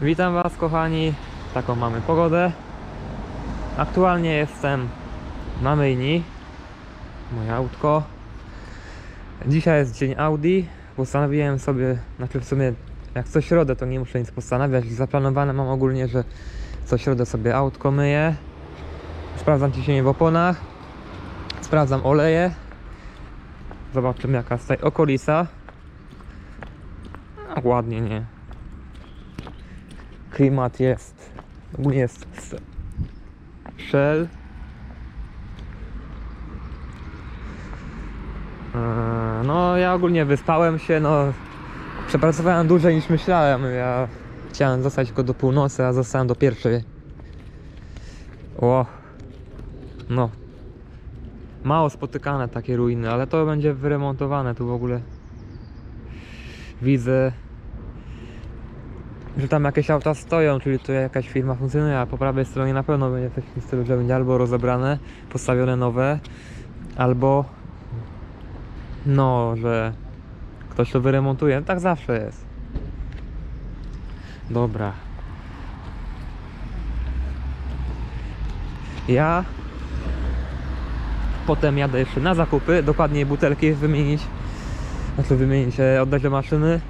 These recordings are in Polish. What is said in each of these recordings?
Witam Was kochani, taką mamy pogodę. Aktualnie jestem na myjni, moje autko. Dzisiaj jest dzień Audi. Postanowiłem sobie, znaczy w sumie jak co środę to nie muszę nic postanawiać. Zaplanowane mam ogólnie, że co środę sobie autko myję. Sprawdzam ciśnienie w oponach. Sprawdzam oleje. Zobaczymy jaka jest tutaj okolisa. A, ładnie, nie? Klimat jest. Ogólnie jest Shell. Eee, No, ja ogólnie wyspałem się, no. Przepracowałem dłużej niż myślałem. Ja chciałem zostać tylko do północy, a zostałem do pierwszej. O. No. Mało spotykane takie ruiny, ale to będzie wyremontowane tu w ogóle. Widzę, że tam jakieś auta stoją, czyli tu jakaś firma funkcjonuje, a po prawej stronie na pewno będzie coś w tym stylu, że będzie albo rozebrane, postawione nowe, albo no, że ktoś to wyremontuje. Tak zawsze jest. Dobra. Ja potem jadę jeszcze na zakupy, dokładniej butelki wymienić, znaczy wymienić, e, oddać do maszyny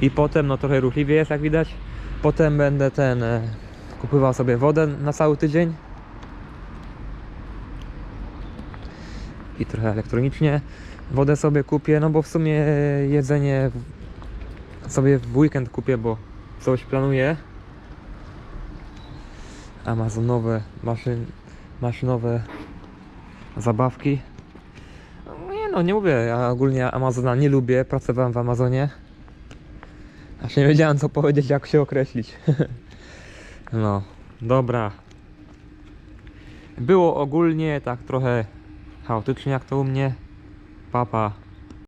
i potem, no trochę ruchliwie jest jak widać, potem będę ten, e, kupywał sobie wodę na cały tydzień i trochę elektronicznie wodę sobie kupię, no bo w sumie jedzenie sobie w weekend kupię, bo coś planuję amazonowe, maszyn, maszynowe zabawki. No Nie no, nie mówię, ja ogólnie Amazona nie lubię, pracowałem w Amazonie. Aż nie wiedziałem co powiedzieć, jak się określić. no, dobra. Było ogólnie tak trochę chaotycznie jak to u mnie. Papa.